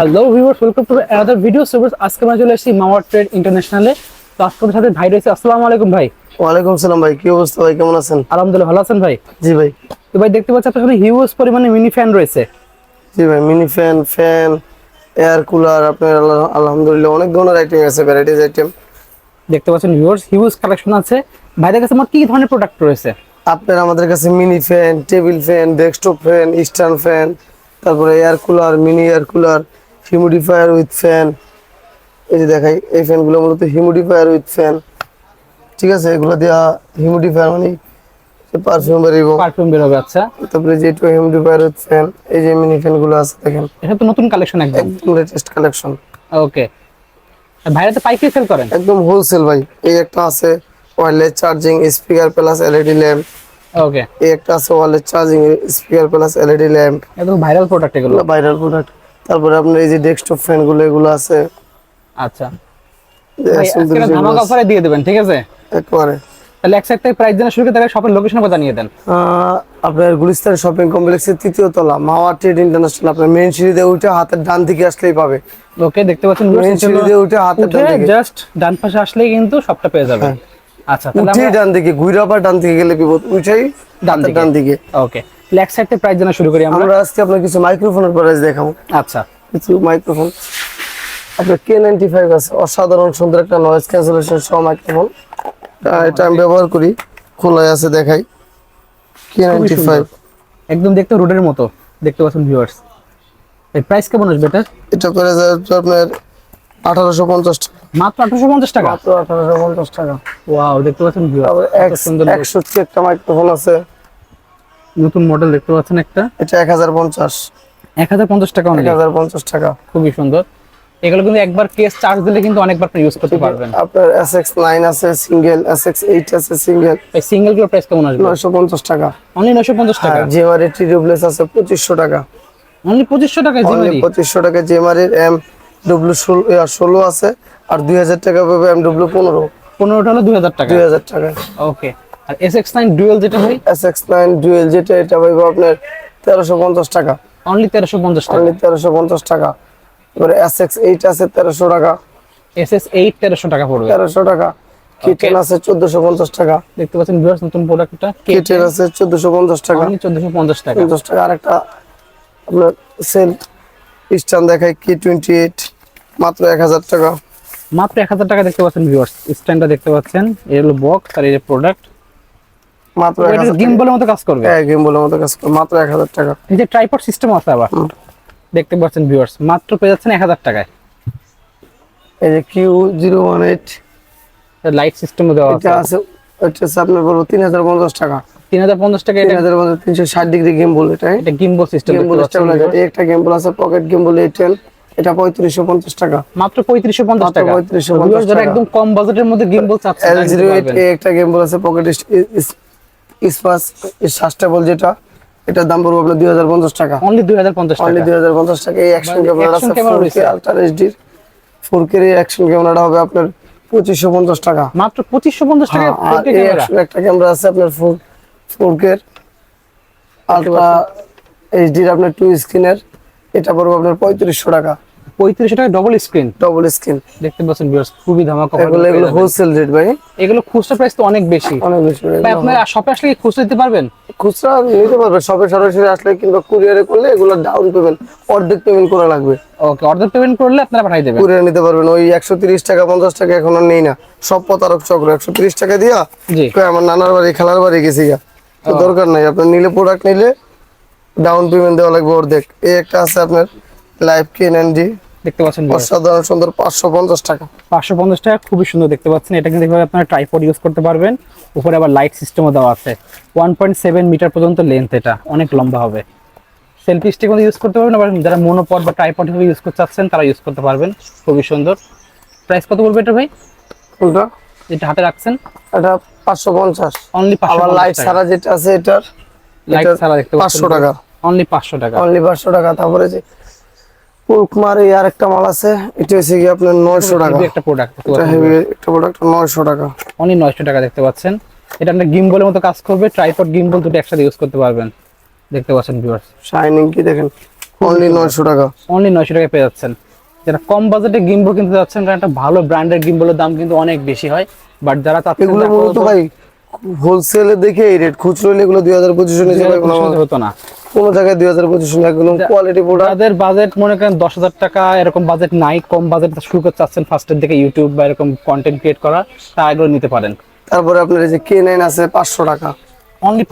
Hello viewers welcome to another video source আজকে আমরা চলে এসেছি মাওয়ার ট্রেড ইন্টারন্যাশনালে তো আজকে আমাদের সাথে ভাই রয়েছে। আসসালামু আলাইকুম ভাই। ওয়ালাইকুম সালাম ভাই কি অবস্থা ভাই? কেমন আছেন? আলহামদুলিল্লাহ ভালো আছেন ভাই? জি ভাই। তো ভাই দেখতে পাচ্ছি আপনার সাথে হিউজ পরিমাণে মিনি ফ্যান রয়েছে। জি ভাই mini fan fan air cooler আপনার আলহামদুলিল্লাহ অনেক ধরনের আইটেম আছে ভ্যারাইটিস আইটেম দেখতে পাচ্ছেন ভিউয়ার্স হিউজ কালেকশন আছে। ভাইদের কাছে আমার কি ধরনের প্রোডাক্ট রয়েছে? আপনার আমাদের কাছে mini fan table fan desktop fan stand fan তারপরে air cooler mini air cooler humidifier with fan. এই যে দেখাই এই ফ্যানগুলো মূলত হিউমিডিফায়ার উইথ ফ্যান। ঠিক আছে এগুলো দেওয়া হিউমিডিফায়ার মানে পারফিউম বেরিয়ে পারফিউম বের হবে আচ্ছা। তারপরে যে টু হিউমিডিফায়ার উইথ ফ্যান এই যে মিনি ফ্যানগুলো আছে দেখেন। এটা তো নতুন কালেকশন একদম। লেটেস্ট কালেকশন ওকে ভাইরা তো পাইকারি সেল করেন? একদম হোলসেল ভাই। এই একটা আছে wireless charging speaker plus LED lamp okay এই একটা আছে wireless charging speaker plus LED lamp একদম ভাইরাল প্রোডাক্ট এগুলো। ভাইরাল প্রোডাক্ট তারপরে আপনার এই যে ডেস্কটপ ফ্যানগুলো এগুলো আছে। আচ্ছা। ধামাকা অফারে দিয়ে দেবেন ঠিক আছে? একবারে। তাহলে এক সাইড থেকে প্রাইস জানা শুরু করে তাহলে শপের লোকেশন জানিয়ে দেন। আপনার গুলিস্তান শপিং কমপ্লেক্সের তৃতীয় তলা মাওয়া ট্রেড ইন্টারন্যাশনাল আপনার মেন সিঁড়িতে উঠে হাতের ডান দিকে আসলেই পাবে। ওকে দেখতে পাচ্ছেন মেন সিঁড়িতে উঠে হাতের ডান দিকে। জাস্ট ডান পাশে আসলেই কিন্তু সবটা পেয়ে যাবেন। আচ্ছা তাহলে ডান দিকে ঘুরে আবার ডান দিকে গেলে বিপদ। উঠেই দিকে। ডান দিকে। ওকে লেগ সাইড থেকে প্রাইস জানা শুরু করি আমরা। আমরা আজকে আপনার কিছু মাইক্রোফোনের প্রাইস দেখাবো। আচ্ছা। কিছু মাইক্রোফোন আপনার কে নাইনটি ফাইভ আছে অসাধারণ সুন্দর একটা নয়েজ ক্যান্সেলেশন সহ মাইক্রোফোন এটা আমি ব্যবহার করি খোলাই আছে দেখাই। কে নাইনটি ফাইভ একদম দেখতে রোডের মতো দেখতে পাচ্ছেন ভিউয়ার্স এই প্রাইস কেমন আসবে এটা? এটা করে যাচ্ছে আপনার আঠারোশো পঞ্চাশ টাকা। মাত্র আঠারোশো পঞ্চাশ টাকা? মাত্র আঠারোশো পঞ্চাশ টাকা। ওয়াও দেখতে পাচ্ছেন ভিউয়ার্স সুন্দর একশো একটা মাইক্রোফোন আছে। নতুন মডেল দেখতে পাচ্ছেন একটা। এটা এক হাজার পঞ্চাশ। এক হাজার পঞ্চাশ টাকা এক অনলি হাজার পঞ্চাশ টাকা। খুবই সুন্দর। এগুলো কিন্তু একবার কেস চার্জ দিলে কিন্তু অনেকবার ইউজ করতে পারবেন। আপনার এস এক্স আছে সিঙ্গেল এস এক্স আছে সিঙ্গেল এই সিঙ্গেলগুলো প্রাইস কেমন আসবে? নয়শো পঞ্চাশ টাকা। অনলি নয়শো পঞ্চাশ টাকা? আর জিএমআর টি ডুপ্লেস আছে পঁচিশশো টাকা। অনলি পঁচিশশো টাকা অনলি জিমারি পঁচিশশো টাকা জেমারির এম ডব্লিউ ষোলো আছে আর দুই হাজার টাকা পাবে এম ডব্লিউ পনেরো। পনেরোটা হলো দুই হাজার টাকা। দুই হাজার টাকা ওকে আর এস এক্স নাইন ডুয়েল যেটা এক্স নাইন ডুয়েল যেটা এটা পাইবো আপনার তেরোশো পঞ্চাশ টাকা। অনলি তেরোশো পঞ্চাশ টাকা। অনলি তেরোশো পঞ্চাশ টাকা। এবারে এস এক্স এইট আছে তেরোশো টাকা। এস এস এইট তেরোশো টাকা পড়বে। তেরোশো টাকা। কিটেন আছে চোদ্দশো পঞ্চাশ টাকা। দেখতে পাচ্ছেন ভিউয়ার্স নতুন প্রোডাক্টটা কিটেন আছে চোদ্দশো পঞ্চাশ টাকা। অনলি চোদ্দশো পঞ্চাশ টাকা। পঞ্চাশ টাকা। আরেকটা আপনার সেল স্ট্যান্ড দেখায় কি টোয়েন্টি এইট মাত্র এক হাজার টাকা। মাত্র এক হাজার টাকা দেখতে পাচ্ছেন ভিউয়ার্স স্ট্যান্ডটা দেখতে পাচ্ছেন। এর হলো বক্স আর এই যে প্রোডাক্ট মাত্র হাজার মতো কাজ করবে? হ্যাঁ গেম বলে মতো কাজ করে মাত্র এক হাজার টাকা। এই যে ট্রাইপড সিস্টেম আছে আবার। দেখতে পাচ্ছেন ভিউয়ার্স মাত্র পেয়ে যাচ্ছেন এক হাজার টাকায়। এই যে Q zero one eight light সিস্টেমও দেওয়া এটা আছে। আছে এটা আপনার বলব তিন হাজার পঞ্চাশ টাকা। তিন হাজার পঞ্চাশ টাকা এটা হাজার পঞ্চাশ তিনশো ষাট ডিগ্রি গেম বল এটা এটা গিম্বো সিস্টেম গেম বল একটা গেম বল আছে পকেট গেম বল এই এটা পঁয়ত্রিশশো পঞ্চাশ টাকা। মাত্র পঁয়ত্রিশশো পঞ্চাশ মাত্র টাকা। 3550 টাকা। একদম কম বাজেটের মধ্যে গিম্বো চাচ্ছেন এল তারা নিতে জিরো এইট পারবেন। একটা গেম বল আছে পকেট স্পাস সাস্টেবল যেটা এটার দাম পড়বে আপনার দুই হাজার পঞ্চাশ টাকা। অনলি দুই হাজার পঞ্চাশ অনলি টাকা দুই হাজার পঞ্চাশ টাকা। এই অ্যাকশন ক্যামেরা আছে ফোর কে আলট্রা এইচডির ফোর কে এই অ্যাকশন ক্যামেরাটা হবে আপনার পঁচিশশো পঞ্চাশ টাকা। মাত্র পঁচিশশো পঞ্চাশ টাকা হ্যাঁ, একটা ক্যামেরা আছে আপনার ফোর ফোর কে আলট্রা এইচডির আপনার টু স্ক্রিনের এটা পড়বে আপনার পঁয়ত্রিশশো টাকা। পঁয়ত্রিশশো টাকা ডবল স্ক্রিন ডবল স্ক্রিন দেখতে পাচ্ছেন ভিউয়ার্স খুবই ধামাকা এগুলো এগুলো হোলসেল রেট ভাই। এগুলো খুচরা প্রাইস তো অনেক বেশি। অনেক বেশি ভাই আপনার শপে আসলে কি খুচরা দিতে পারবেন? খুচরা নিতে পারবে শপে সরাসরি আসলে কিংবা কুরিয়ারে করলে এগুলো ডাউন পেমেন্ট অর্ধেক পেমেন্ট করা লাগবে। ওকে অর্ডার পেমেন্ট করলে আপনারা পাঠিয়ে দেবেন। কুরিয়ার নিতে পারবেন ওই একশো তিরিশ টাকা পঞ্চাশ টাকা এখন আর নেই না। সব প্রতারক চক্র একশো তিরিশ টাকা দিয়া জি। কই আমার নানার বাড়ি খেলার বাড়ি গেছি গা। তো দরকার নাই আপনার নিলে প্রোডাক্ট নিলে ডাউন পেমেন্ট দেওয়া লাগবে অর্ধেক। এই একটা আছে আপনার লাইফ কেন এনডি দেখতে পাচ্ছেন অসাধারণ সুন্দর পাঁচশো পঞ্চাশ টাকা। পাঁচশো পঞ্চাশ টাকা খুবই সুন্দর দেখতে পাচ্ছেন। এটা কিন্তু এভাবে আপনারা ট্রাইপড ইউজ করতে পারবেন। উপরে আবার লাইট সিস্টেমও দেওয়া আছে। ওয়ান পয়েন্ট সেভেন মিটার পর্যন্ত লেন্থ এটা। অনেক লম্বা হবে। সেলফি স্টিক ইউজ করতে পারবেন আবার যারা মনোপড বা ট্রাইপড হিসেবে ইউজ করতে চাচ্ছেন তারা ইউজ করতে পারবেন। খুবই সুন্দর। প্রাইস কত বলবে এটা ভাই? কোনটা? যেটা হাতে রাখছেন? এটা পাঁচশো পঞ্চাশ। অনলি আবার লাইট ছাড়া যেটা আছে এটার লাইট ছাড়া দেখতে পাঁচশো টাকা। অনলি পাঁচশো টাকা। অনলি পাঁচশো টাকা। তারপরে যে এই মাল আছে এটা হচ্ছে কি আপনার নয়শো টাকা। একটা প্রোডাক্ট এটা হেভি একটা প্রোডাক্ট নয়শো টাকা। অনলি নয়শো টাকা দেখতে পাচ্ছেন। এটা আপনার গিম্বলের মতো কাজ করবে ট্রাইপড গিম্বল দুটো একসাথে ইউজ করতে পারবেন। দেখতে পাচ্ছেন ভিউয়ার্স শাইনিং কি দেখেন? অনলি নয়শো টাকা। অনলি নয়শো টাকায় পেয়ে যাচ্ছেন। যারা কম বাজেটে গিম্বল কিনতে যাচ্ছেন কারণ একটা ভালো ব্র্যান্ডের গিম্বলের দাম কিন্তু অনেক বেশি হয় বাট যারা চাচ্ছেন এগুলো মূলত ভাই হোলসেলে দেখে এই রেট খুচরো এগুলো দুই হাজার পঁচিশশো নিচে হতো না। কোনো জায়গায় দুই হাজার পঁচিশশো একদম কোয়ালিটি প্রোডাক্ট যাদের বাজেট মনে করেন দশ হাজার টাকা এরকম বাজেট নাই কম বাজেট শুরু করতে চাচ্ছেন ফার্স্টের দিকে ইউটিউব বা এরকম কন্টেন্ট ক্রিয়েট করা তা এগুলো নিতে পারেন। তারপরে আপনার এই যে কে নাইন আছে পাঁচশো টাকা। অনলি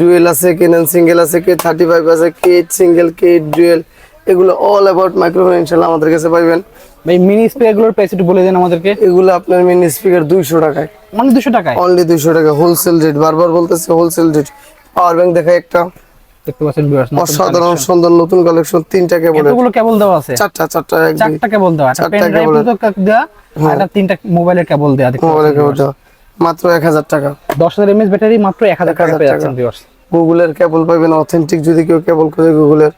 ডুয়েল আছে সিঙ্গেল আছে কে থার্টি ফাইভ আছে কে সিঙ্গেল কে ডুয়েল এগুলো অল অ্যাবাউট মাইক্রোফোন ইনশাল্লাহ আমাদের কাছে পাইবেন। ভাই মিনি স্পিকারগুলোর প্রাইস একটু বলে দেন আমাদেরকে। এগুলো আপনার মিনি স্পিকার দুইশো টাকায়। অনলি দুশো টাকায়? অনলি দুইশো টাকা। হোলসেল রেট বারবার বলতেছে হোলসেল রেট পাওয়ার ব্যাংক দেখায় একটা। দেখতে পাচ্ছেন অসাধারণ সুন্দর নতুন কালেকশন তিনটা কেবলের এতগুলো কেবল দেওয়া আছে? চারটা চারটা চারটা কেবল দেওয়া চারটা পেন ড্রাইভ cable। দেওয়া আর তিনটা মোবাইলের কেবল দেওয়া দেখতে মোবাইলের কেবলটা মাত্র এক হাজার টাকা। দশ হাজার এমএস ব্যাটারি মাত্র এক হাজার টাকা 1000 পেয়ে টাকা। যাচ্ছেন। গুগলের কেবল পাইবেন অথেন্টিক যদি কেউ কেবল করে গুগলের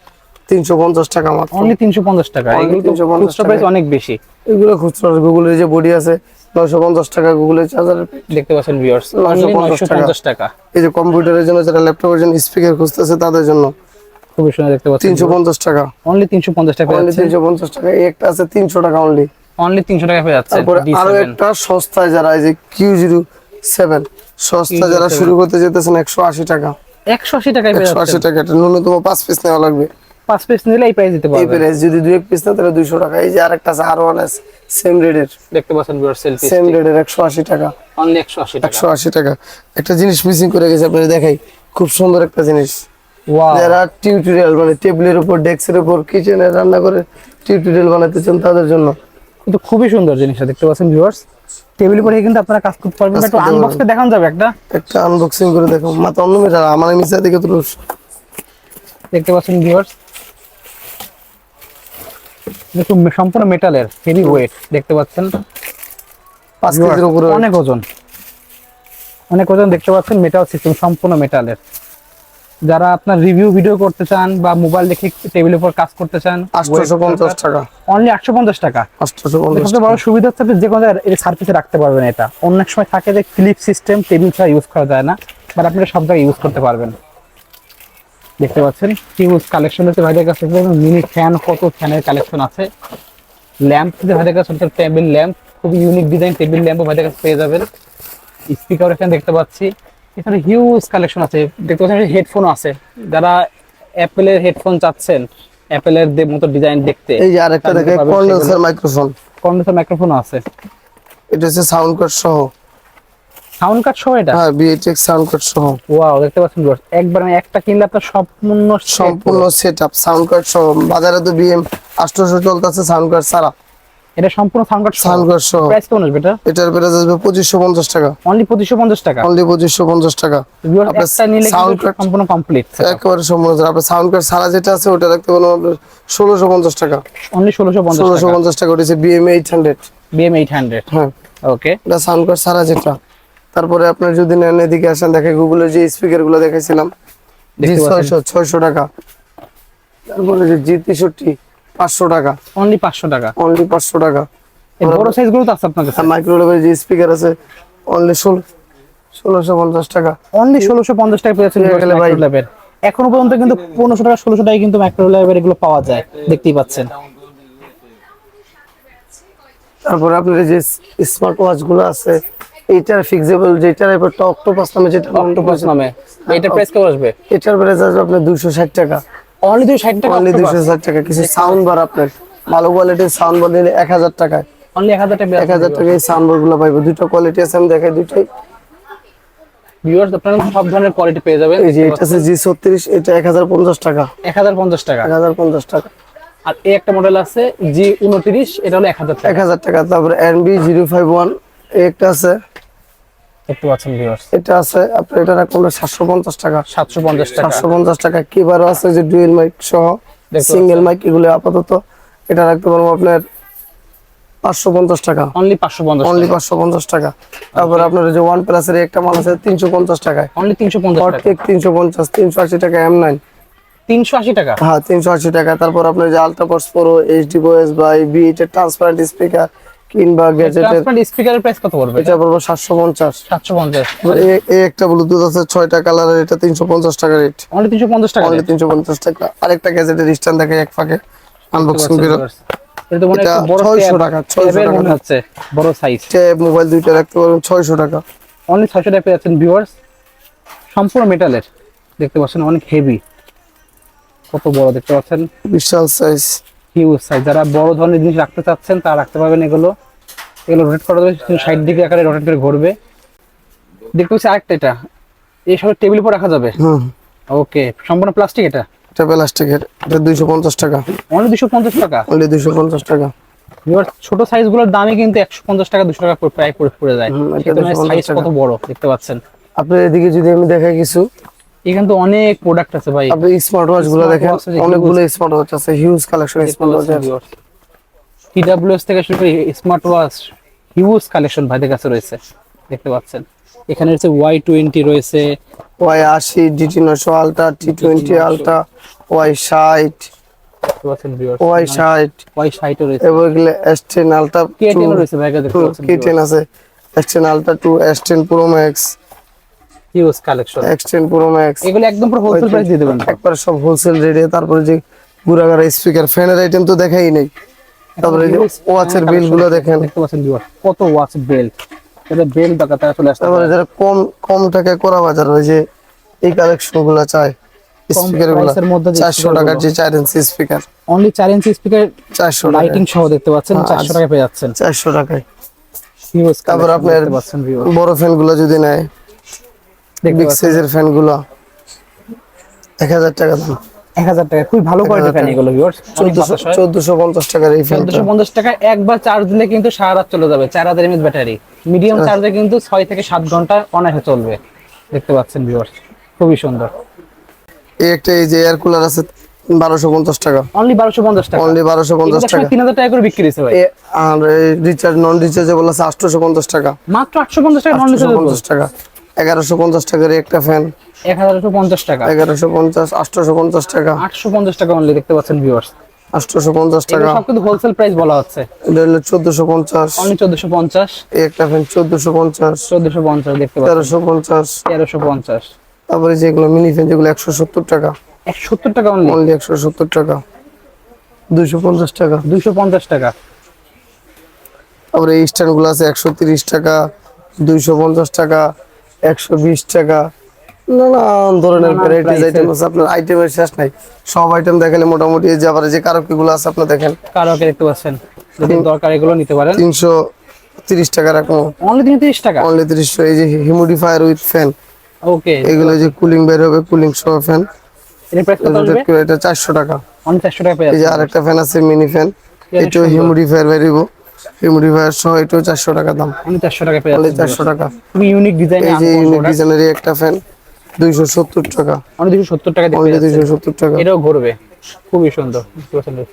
তিনশো পঞ্চাশ টাকা মাত্র। অনলি তিনশো পঞ্চাশ টাকা। এগুলো তো 350 খুচরা প্রাইস অনেক বেশি। এগুলো খুচরা গুগলের যে বডি আছে নয়শো পঞ্চাশ টাকা গুগলের চার্জার দেখতে পাচ্ছেন ভিউয়ার্স 950 টাকা। এই যে কম্পিউটারের জন্য যারা ল্যাপটপের জন্য স্পিকার খুঁজতেছে তাদের জন্য খুবই সুন্দর দেখতে পাচ্ছেন তিনশো পঞ্চাশ টাকা। অনলি তিনশো পঞ্চাশ টাকা অনলি তিনশো পঞ্চাশ টাকা। এই একটা আছে তিনশো টাকা অনলি অনলি তিনশো টাকা পেয়ে যাচ্ছে তারপরে আরও একটা সস্তায় যারা এই যে কিউ জিরো সেভেন সস্তা যারা শুরু করতে যেতেছেন একশো আশি টাকা। একশো আশি টাকায় পেয়ে যাচ্ছে। টাকা এটা ন্যূনতম পাঁচ পিস নেওয়া লাগবে। পাঁচ পিস নিলে এই প্রাইস দিতে এই প্রাইস যদি দুই এক পিস না তাহলে দুইশো টাকা। এই যে আরেকটা আছে আর ওয়ান এস সেম রেডের দেখতে পাচ্ছেন ভিউয়ার্স সেলফি সেম রেডের একশো আশি টাকা। অনলি একশো আশি টাকা। একশো আশি টাকা। একটা জিনিস মিসিং করে গেছে আপনাদের দেখাই। খুব সুন্দর একটা জিনিস। ওয়াও যারা টিউটোরিয়াল মানে টেবিলের উপর ডেস্কের উপর কিচেনে রান্না করে টিউটোরিয়াল বানাতে চান তাদের জন্য। কিন্তু খুবই সুন্দর জিনিসটা দেখতে পাচ্ছেন ভিউয়ার্স টেবিল উপরে কিন্তু আপনারা কাজ করতে পারবেন একটু আনবক্স করে দেখানো যাবে একটা। একটা আনবক্সিং করে দেখো মাথা অন্য মেয়েরা আমার মিশা দিকে তো দেখতে পাচ্ছেন ভিউয়ার্স সম্পূর্ণ মেটালের হেভি ওয়েট দেখতে পাচ্ছেন? পাঁচ কেজির উপরে অনেক ওজন। অনেক ওজন দেখতে পাচ্ছেন মেটাল সিস্টেম সম্পূর্ণ মেটালের যারা আপনার রিভিউ ভিডিও করতে চান বা মোবাইল দেখে টেবিলের উপর কাজ করতে চান আটশোশো পঞ্চাশ টাকা। অনলি আটশো পঞ্চাশ টাকা। সবচেয়ে বড় সুবিধা হচ্ছে আপনি যে কোনো সার্ভিসে রাখতে পারবেন এটা। অনেক সময় থাকে যে ক্লিপ সিস্টেম টেবিল ছাড়া ইউজ করা যায় না বাট আপনি সব জায়গায় ইউজ করতে পারবেন। দেখতে পাচ্ছেন? হিউজ কালেকশন হচ্ছে ভাইদের কাছে। মিনি ফ্যান কত ফ্যানের কালেকশন আছে। ল্যাম্প ভাইদের কাছে টেবিল ল্যাম্প খুব ইউনিক ডিজাইন টেবিল ল্যাম্পও ভাইদের কাছে পেয়ে যাবেন। স্পিকার এখানে দেখতে পাচ্ছি। এখানে হিউজ কালেকশন আছে। দেখতে পাচ্ছেন হেডফোন আছে। যারা অ্যাপেলের হেডফোন চাচ্ছেন অ্যাপেলের মতো ডিজাইন দেখতে এই যে আরেকটা দেখে কন্ডেন্সার মাইক্রোফোন কন্ডেন্সার মাইক্রোফোন আছে। এটা হচ্ছে সাউন্ড কার্ড সহ। সাউন্ড কার্ড সহ এটা? হ্যাঁ বিএটিএক্স সাউন্ড কার্ড সহ। ওয়াও দেখতে পাচ্ছেন একবার আমি একটা কিনলে আপনার সম্পূর্ণ সম্পূর্ণ সেট আপ সাউন্ড কার্ড সহ। বাজারে তো বিএম আটশোশো চলতেছে সাউন্ড কার্ড ছাড়া। এটা সম্পূর্ণ সাউন্ড কার্ড সাউন্ড কার্ড সহ। প্রাইস কেমন আসবে এটা? এটার প্রাইস আসবে পঁচিশশো পঞ্চাশ টাকা। অনলি পঁচিশশো পঞ্চাশ টাকা? অনলি পঁচিশশো পঞ্চাশ টাকা। Viewers, একটা নিলে কিন্তু সম্পূর্ণ কমপ্লিট একেবারে সম্পূর্ণ আপনার সাউন্ড কার্ড ছাড়া যেটা আছে ওটা রাখতে পারবেন আপনার ষোলোশো পঞ্চাশ টাকা। অনলি ষোলোশো পঞ্চাশ ষোলোশো টাকা পঞ্চাশ টাকা ওটা BM eight hundred BM eight hundred হ্যাঁ। ওকে এটা সাউন্ড কার্ড ছাড়া যেটা। তারপরে আপনার যদি নেন এদিকে আসেন দেখে গুগলের যে স্পিকারগুলো দেখাইছিলাম জি ছয়শো ছয়শো টাকা। তারপরে যে জি তেষট্টি পাঁচশো টাকা। অনলি পাঁচশো টাকা। অনলি পাঁচশো টাকা। বড় সাইজগুলো তো আছে আপনার কাছে। মাইক্রোওয়েভের যে স্পিকার আছে অনলি ষোলো ষোলোশো পঞ্চাশ টাকা। অনলি ষোলোশো পঞ্চাশ টাকা পেয়েছেন গেলে এখনও পর্যন্ত কিন্তু পনেরোশো টাকা ষোলোশো টাকায় কিন্তু মাইক্রো ল্যাবের এগুলো পাওয়া যায়। দেখতেই পাচ্ছেন। তারপরে আপনার যে স্মার্ট ওয়াচগুলো আছে এইটার ফিক্সেবল যেটার এবার অক্টোপাস নামে যেটা অক্টোপাস নামে। এটা প্রাইস কেমন আসবে? এটার প্রাইস আসবে আপনার দুশো ষাট টাকা। অনলি দুই ষাট টাকা অনলি দুশো ষাট টাকা। কিছু সাউন্ড বার আপনার। ভালো কোয়ালিটির সাউন্ড বার নিলে এক হাজার টাকায়। অনলি এক হাজার টাকা এক হাজার টাকায় সাউন্ড বারগুলো পাইবো। দুটো কোয়ালিটি আছে আমি দেখাই দুটোই ভিউয়ার্স আপনারা সব ধরনের কোয়ালিটি পেয়ে যাবেন। এই যে এটা আছে জি ছত্রিশ এটা এক হাজার পঞ্চাশ টাকা। এক হাজার পঞ্চাশ টাকা। এক হাজার পঞ্চাশ টাকা। আর এই একটা মডেল আছে জি উনত্রিশ এটা হলো এক হাজার এক টাকা হাজার টাকা। তারপরে এনবি জিরো ফাইভ ওয়ান একটা আছে। দেখতে পাচ্ছেন ভিউয়ার্স এটা আছে আপনার এটা রাখুন সাতশো পঞ্চাশ টাকা। সাতশো পঞ্চাশ টাকা। সাতশো পঞ্চাশ টাকা। কিবারও আছে যে ডুয়েল মাইক সহ সিঙ্গেল মাইক এগুলো আপাতত এটা রাখতে পারব আপনার পাঁচশো পঞ্চাশ টাকা। অনলি পাঁচশো পঞ্চাশ অনলি পাঁচশো পঞ্চাশ টাকা। তারপরে আপনার যে ওয়ান প্লাসের একটা মাল আছে তিনশো পঞ্চাশ টাকায়। অনলি তিনশো পঞ্চাশ টাকা। হটকেক তিনশো পঞ্চাশ তিনশো আশি টাকা এম নাইন তিনশো আশি টাকা? হ্যাঁ তিনশো আশি টাকা। তারপর আপনার যে আলট্রাপস প্রো এইচডি বয়েস বা বি এইটের ট্রান্সপারেন্ট স্পিকার কিংবা গ্যাজেটের স্পিকারের প্রাইস কত পড়বে? এটা পড়ব সাতশো পঞ্চাশ। সাতশো পঞ্চাশ। এই একটা ব্লুটুথ আছে ছয়টা কালারের এটা তিনশো পঞ্চাশ টাকা রেট অনলি তিনশো পঞ্চাশ টাকা অনলি তিনশো পঞ্চাশ টাকা। আরেকটা গ্যাজেটের স্ট্যান্ড দেখে এক ফাঁকে আনবক্সিং করে এটা মনে হয় বড় 600 টাকা, 600 টাকা। হচ্ছে বড় সাইজ ট্যাব মোবাইল দুইটা রাখতে পারবেন ছয়শো টাকা। অনলি ছয়শো টাকা পেয়ে যাচ্ছেন ভিউয়ার্স সম্পূর্ণ মেটালের দেখতে পাচ্ছেন অনেক হেভি কত বড় দেখতে পাচ্ছেন। বিশাল সাইজ হিউজ সাইজ যারা বড় ধরনের জিনিস রাখতে চাচ্ছেন তারা রাখতে পারবেন এগুলো। এগুলো রোটেট করা যাবে ষাট ডিগ্রি আকারে রোটেট করে ঘুরবে। দেখতে পাচ্ছি আরেকটা এটা। এই সব টেবিল উপর রাখা যাবে? হুম। ওকে সম্পূর্ণ প্লাস্টিক এটা? এটা প্লাস্টিকের এটা দুইশো পঞ্চাশ টাকা। অনলি দুশো পঞ্চাশ টাকা? অনলি দুইশো পঞ্চাশ টাকা। এবার ছোট সাইজগুলোর দামই কিন্তু একশো পঞ্চাশ টাকা দুশো টাকা করে প্রায় পড়ে পড়ে যায়। সাইজ কত বড় দেখতে পাচ্ছেন। আপনার এদিকে যদি আমি দেখাই কিছু। এখানে তো অনেক প্রোডাক্ট আছে ভাই। আপনি স্মার্ট ওয়াচগুলো দেখেন অনেকগুলো স্মার্ট ওয়াচ আছে huge collection smart watch TWS থেকে শুরু করে স্মার্ট ওয়াচ হিউজ কালেকশন ভাইদের কাছে রয়েছে দেখতে পাচ্ছেন। এখানে রয়েছে ওয়াই টোয়েন্টি রয়েছে। ওয়াই আশি ডিটি নশো ultra T twenty ultra Y ষাট। ভিউয়ার্স ওয়াই ষাট। ওয়াই সাইটও রয়েছে। এবং এগুলো S ten ultra K ten রয়েছে ভাইকে দেখতে পাচ্ছেন কে টেন আছে। S ten ultra two S ten pro max huge collection X ten pro max এগুলো একদম পুরো হোলসেল প্রাইস দিয়ে দেবেন। একবার সব হোলসেল রেটে তারপরে যে গুড়াগাড়া স্পিকার ফ্যানের আইটেম তো দেখাই নেই। তারপরে ওয়াচের বিলগুলো দেখেন। দেখতে পাচ্ছেন কত ওয়াচ বেল্ট এটা বেল্ট টাকা তারা চলে আসতে তারপরে যারা কম কম টাকায় করা বাজার হয় যে এই কালেকশনগুলো চায় স্পিকারগুলো price এর মধ্যে যে চারশো speaker টাকার যে চার ইঞ্চি স্পিকার অনলি চার ইঞ্চি স্পিকার চারশো লাইটিং টাকা সহ দেখতে পাচ্ছেন হ্যাঁ, চারশো আজ- টাকা পেয়ে যাচ্ছেন। চারশো টাকায়। হিউজ তারপর আপনার বড় ফ্যানগুলো যদি নেয় বিগ সাইজের ফ্যানগুলো এক হাজার টাকা দাম। এক হাজার টাকা। খুবই ভালো কোয়ালিটি ফ্যান এগুলো ভিউয়ার্স চোদ্দশো চোদ্দশো পঞ্চাশ টাকার এই চোদ্দশো পঞ্চাশ টাকা একবার চার্জ দিলে কিন্তু সারা রাত চলে যাবে। চার হাজার এমএস ব্যাটারি মিডিয়াম। চার্জে কিন্তু ছয় থেকে সাত ঘণ্টা অনায়াসে চলবে। দেখতে পাচ্ছেন ভিউয়ার্স খুবই সুন্দর। এই একটা এই যে এয়ার কুলার আছে বারোশো পঞ্চাশ টাকা। অনলি বারোশো পঞ্চাশ টাকা। অনলি বারোশো পঞ্চাশ টাকা। তিন হাজার টাকা করে বিক্রি হয়েছে ভাই। আর রিচার্জ নন রিচার্জেবল আছে আটশোশো পঞ্চাশ টাকা। মাত্র আটশো পঞ্চাশ টাকা নন আটশোশো পঞ্চাশ টাকা। এগারোশো পঞ্চাশ টাকার একটা ফ্যান এক হাজারশো পঞ্চাশ টাকা। এগারোশো পঞ্চাশ আটশোশো পঞ্চাশ টাকা। আটশো পঞ্চাশ টাকা অনলি দেখতে পাচ্ছেন ভিউয়ার্স আটশোশো পঞ্চাশ টাকা। সব কিন্তু হোলসেল প্রাইস বলা হচ্ছে। এটা হলো চোদ্দশো পঞ্চাশ। অনলি চোদ্দশো পঞ্চাশ। একটা ফ্যান চোদ্দশো পঞ্চাশ। চোদ্দশো পঞ্চাশ দেখতে পাচ্ছেন। তেরোশো পঞ্চাশ। তেরোশো পঞ্চাশ। তারপরে যেগুলো মিনি ফ্যান যেগুলো একশো সত্তর টাকা। একশো সত্তর টাকা অনলি অনলি একশো সত্তর টাকা। দুইশো পঞ্চাশ টাকা। দুইশো পঞ্চাশ টাকা। তারপরে এই স্ট্যান্ডগুলো আছে একশো তিরিশ টাকা দুইশো পঞ্চাশ টাকা। একশো বিশ টাকা। নানান ধরনের ভ্যারাইটিস আইটেম আছে আপনার আইটেমের শেষ নাই। সব আইটেম দেখালে মোটামুটি যে আবার যে কারকি গুলো আছে আপনি দেখেন। কারোকে দেখতে পাচ্ছেন যদি দরকার এগুলো নিতে পারেন। তিনশো তিরিশ টাকা রাখব অনলি তিরিশ টাকা? অনলি তিরিশশো এই যে হিউমিডিফায়ার উইথ ফ্যান ওকে এগুলো যে কুলিং বের হবে কুলিং সহ ফ্যান এটা চারশো টাকা। চারশো টাকা এই যে আরেকটা ফ্যান আছে মিনি ফ্যান এটাও হিউমিডিফায়ার বেরিব হিউমিডিফায়ার সহ এটাও চারশো টাকা দাম। চারশো টাকা পেয়ে অনলি যাচ্ছেন চারশো টাকা। খুবই ইউনিক ডিজাইন এই যে ইউনিক ডিজাইনের একটা ফ্যান দুইশো সত্তর টাকা। অনলি দুশো সত্তর টাকা দিয়ে অনলি পেয়ে দুইশো সত্তর টাকা। এটাও ঘুরবে। খুবই সুন্দর।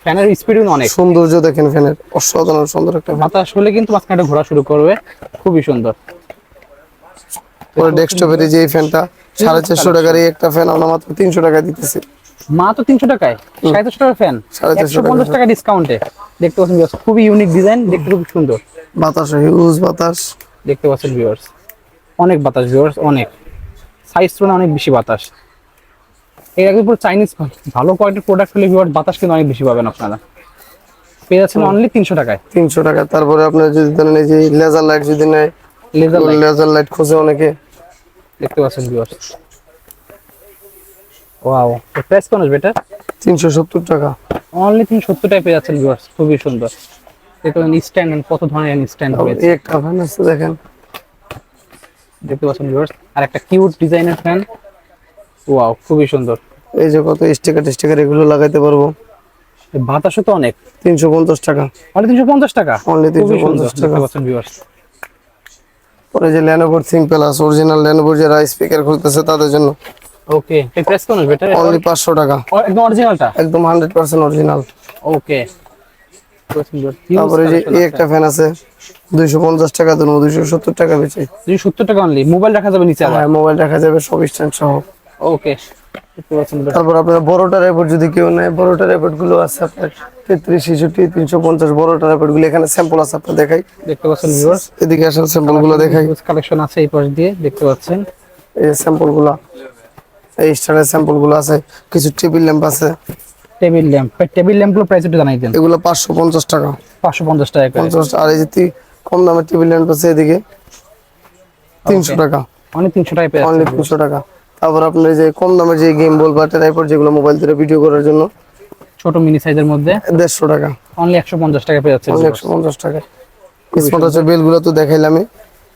ফ্যানের স্পিড অনেক। সৌন্দর্য দেখেন ফ্যানের। অসাধারণ সুন্দর একটা বাতাস হলে কিন্তু মাঝখানে ঘোরা শুরু করবে। খুবই সুন্দর। ডেস্কটপের যে ফ্যানটা সাড়ে চারশো টাকার এই একটা ফ্যান আমরা মাত্র তিনশো টাকা দিতেছি। মাত্র তিনশো টাকায়। সাড়ে চারশো টাকার ফ্যান একশো পঞ্চাশ টাকা ডিসকাউন্টে দেখতে পাচ্ছেন খুবই ইউনিক ডিজাইন দেখতে খুব সুন্দর। বাতাস হিউজ বাতাস। দেখতে পাচ্ছেন ভিউয়ার্স অনেক বাতাস ভিউয়ার্স অনেক। সাইজ তুলনায় অনেক বেশি বাতাস। এর আগে পুরো চাইনিজ ভালো কোয়ালিটির প্রোডাক্ট হলে ভিউয়ার্স বাতাস কিন্তু অনেক বেশি পাবেন আপনারা। পেয়ে যাচ্ছেন অনলি তিনশো টাকায়। তিনশো টাকা। তারপরে আপনার যদি ধরেন এই যে লেজার লাইট যদি নেয় লেজার লাইট লেজার লাইট খোঁজে অনেকে। দেখতে পাচ্ছেন ভিউয়ার্স ওয়াও প্রাইস আসবে এটা তিনশো সত্তর টাকা। অনলি তিন সত্তর টাকা পেয়ে যাচ্ছেন ভিউয়ার্স খুবই সুন্দর। পাচ্ছেন স্ট্যান্ড কত ধরনের স্ট্যান্ড রয়েছে। এই একটা ফ্যান আছে দেখেন। দেখতে পাচ্ছেন ভিউয়ার্স আর একটা কিউট ডিজাইনের ফ্যান ওয়াও খুবই সুন্দর। এই যে কত স্টিকার টিস্টিকার এগুলো লাগাইতে পারব। বাতাসও তো অনেক। তিনশো পঞ্চাশ টাকা। অনলি তিনশো পঞ্চাশ টাকা? Only খুবই 350 টাকা। পাচ্ছেন ভিউয়ার্স পরে যে ল্যানোভোর থিং প্লাস অরিজিনাল ল্যানোভোর যারা স্পিকার খুলতেছে তাদের জন্য। ওকে এই প্রাইস কোন আসবে অনলি পাঁচশো টাকা। একদম অরিজিনালটা একদম হান্ড্রেড পার্সেন্ট অরিজিনাল ওকে। তারপরে যে এই একটা ফ্যান আছে দুইশো পঞ্চাশ টাকা ধরুন দুইশো সত্তর টাকা বেচে। দুশো সত্তর টাকা অনলি মোবাইল রাখা যাবে নিচে আবার? হ্যাঁ মোবাইল রাখা যাবে সব স্ট্যান্ড সহ। ওকে। দেখতে পাচ্ছেন তারপর আপনার বড়টার রেপোর্ট যদি কেউ নেয় বড়টার রেপোর্টগুলো আছে আপনার তেত্রিশ ছেষট্টি তিনশো পঞ্চাশ বড়টার রেপোর্টগুলো এখানে স্যাম্পল আছে আপনার দেখাই। দেখতে পাচ্ছেন এদিকে আসেন স্যাম্পলগুলো দেখাই। কালেকশন আছে এই পাশ দিয়ে দেখতে পাচ্ছেন। এই স্যাম্পলগুলো। এই স্টারের স্যাম্পলগুলো আছে কিছু টেবিল ল্যাম্প আছে। Table lamp. টেবিল ল্যাম্পগুলো প্রাইস একটু জানাই দেন। এগুলো পাঁচশো পঞ্চাশ টাকা। পাঁচশো পঞ্চাশ টাকা করে। পঞ্চাশ আর এই যে কম দামের টেবিল ল্যাম্প আছে এদিকে। তিনশো টাকা। অনেক তিনশো টাকা পেয়ে অনলি যাচ্ছে তিনশো টাকা। তারপর আপনার যে কম দামে যে গেম বল বা ট্রাইপড যেগুলো মোবাইল থেকে ভিডিও করার জন্য ছোট মিনি সাইজের মধ্যে দেড়শো টাকা। অনলি একশো পঞ্চাশ টাকা পেয়ে যাচ্ছে। অনলি একশো পঞ্চাশ টাকা স্মার্ট হচ্ছে বেলগুলো তো দেখাইলামই।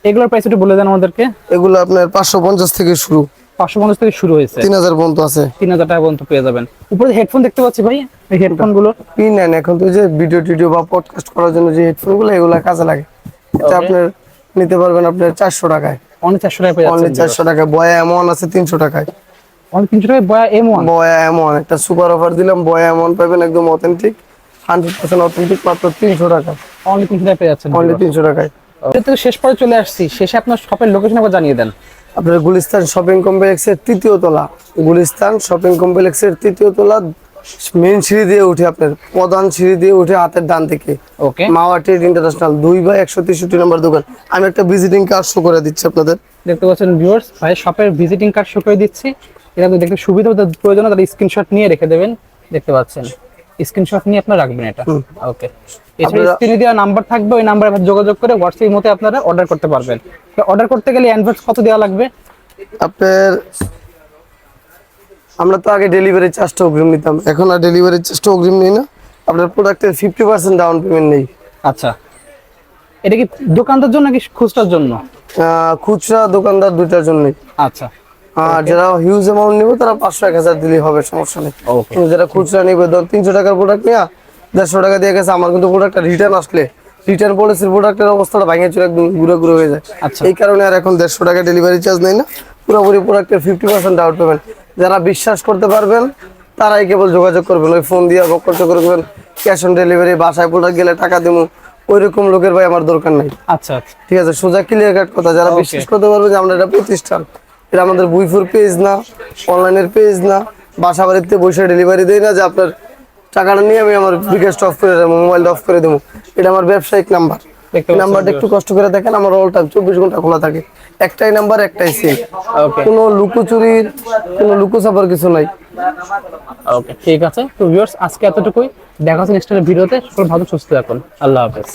এগুলোর প্রাইস একটু বলে দেন আমাদেরকে। এগুলো আপনার পাঁচশো পঞ্চাশ থেকে শুরু। পাঁচশো পঞ্চাশ থেকে শুরু হয়েছে। তিন হাজার পর্যন্ত আছে। তিন হাজার টাকা পর্যন্ত পেয়ে যাবেন। উপরে হেডফোন দেখতে পাচ্ছি ভাই এই হেডফোনগুলো পি এখন তো যে ভিডিও টিডিও বা পডকাস্ট করার জন্য যে হেডফোনগুলো এগুলো কাজে লাগে। এটা আপনার নিতে পারবেন আপনার চারশো টাকায়। অনেক চারশো টাকা চারশো টাকায়। বয়া এমন আছে তিনশো টাকায়। অনেক তিনশো টাকা বয়া এম ওয়ান বয়া এমন একটা সুপার অফার দিলাম বয়া এমন পাবেন একদম অথেন্টিক হান্ড্রেড পার্সেন্ট অথেন্টিক মাত্র তিনশো টাকা অনলি তিনশো টাকা পেয়ে যাচ্ছেন। অনলি তিনশো টাকায়। শেষ পরে চলে আসছি। শেষে আপনার শপের লোকেশন আবার জানিয়ে দেন। আপনার গুলিস্তান শপিং কমপ্লেক্সের তৃতীয় তলা। গুলিস্তান শপিং কমপ্লেক্সের তৃতীয় তলা মেন সিঁড়ি দিয়ে উঠে আপনার প্রধান সিঁড়ি দিয়ে উঠে হাতের ডান থেকে ওকে মাওয়া ট্রেড ইন্টারন্যাশনাল দুই বাই একশো তেষট্টি নম্বর দোকান। আমি একটা ভিজিটিং কার্ড শো করে দিচ্ছি আপনাদের। দেখতে পাচ্ছেন ভিউয়ার্স ভাই শপের ভিজিটিং কার্ড শো করে দিচ্ছি। এটা দেখতে সুবিধা প্রয়োজন তাহলে স্ক্রিনশট নিয়ে রেখে দেবেন। দেখতে পাচ্ছেন। স্ক্রিনশট নিয়ে আপনারা রাখবেন এটা। ওকে এছাড়া স্ক্রিনে দেওয়া নাম্বার থাকবে ওই নাম্বারে যোগাযোগ করে হোয়াটসঅ্যাপের মতে আপনারা অর্ডার করতে পারবেন। অর্ডার করতে গেলে অ্যাডভান্স কত দেওয়া লাগবে? আপনার আমরা তো আগে ডেলিভারি চার্জটা অগ্রিম নিতাম। এখন আর ডেলিভারি চার্জটা অগ্রিম নেই না। আপনার প্রোডাক্টের ফিফটি পার্সেন্ট ডাউন পেমেন্ট নেই। আচ্ছা। এটা কি দোকানদার জন্য নাকি খুচরার জন্য? খুচরা দোকানদার দুইটার জন্যই। আচ্ছা। আর যারা হিউজ অ্যামাউন্ট নিবে তারা পাঁচশো এক হাজার দিলেই হবে সমস্যা নেই। যারা খুচরা নিবে ধর তিনশো টাকার প্রোডাক্ট নিয়ে দেড়শো টাকা দিয়ে গেছে আমার কিন্তু প্রোডাক্টটা রিটার্ন আসলে। রিটার্ন পলিসির প্রোডাক্টের অবস্থাটা ভাঙে চলে একদম ঘুরে ঘুরে হয়ে যায়। আচ্ছা। এই কারণে আর এখন দেড়শো টাকা ডেলিভারি চার্জ নেই না। পুরোপুরি প্রোডাক্টের ফিফটি পার্সেন্ট আউট পেমেন্ট যারা বিশ্বাস করতে পারবেন তারাই কেবল যোগাযোগ করবেন। ওই ফোন দিয়ে করতে করবেন ক্যাশ অন ডেলিভারি বাসায় প্রোডাক্ট গেলে টাকা দেবো ওই রকম লোকের ভাই আমার দরকার নাই। আচ্ছা। আচ্ছা ঠিক আছে সোজা ক্লিয়ার কাট কথা। যারা বিশ্বাস করতে পারবে যে আমরা এটা প্রতিষ্ঠান এটা আমাদের বুইফুর পেজ না অনলাইনের পেজ না। বাসা বাড়িতে বসে ডেলিভারি দেয় না যে আপনার টাকাটা নিয়ে আমি আমার বিকাশটা অফ করে দেবো মোবাইলটা অফ করে দেবো। এটা আমার ব্যবসায়িক নাম্বার নাম্বারটা একটু কষ্ট করে দেখেন আমার অল টাইম চব্বিশ ঘণ্টা খোলা থাকে। একটাই নাম্বার একটাই সিম কোনো লুকোচুরির কোনো লুকোচাপার কিছু নাই। ওকে ঠিক আছে। তো ভিউয়ার্স আজকে এতটুকুই। দেখা হচ্ছে নেক্সট ভিডিওতে। সকল ভালো সুস্থ থাকুন। আল্লাহ হাফেজ।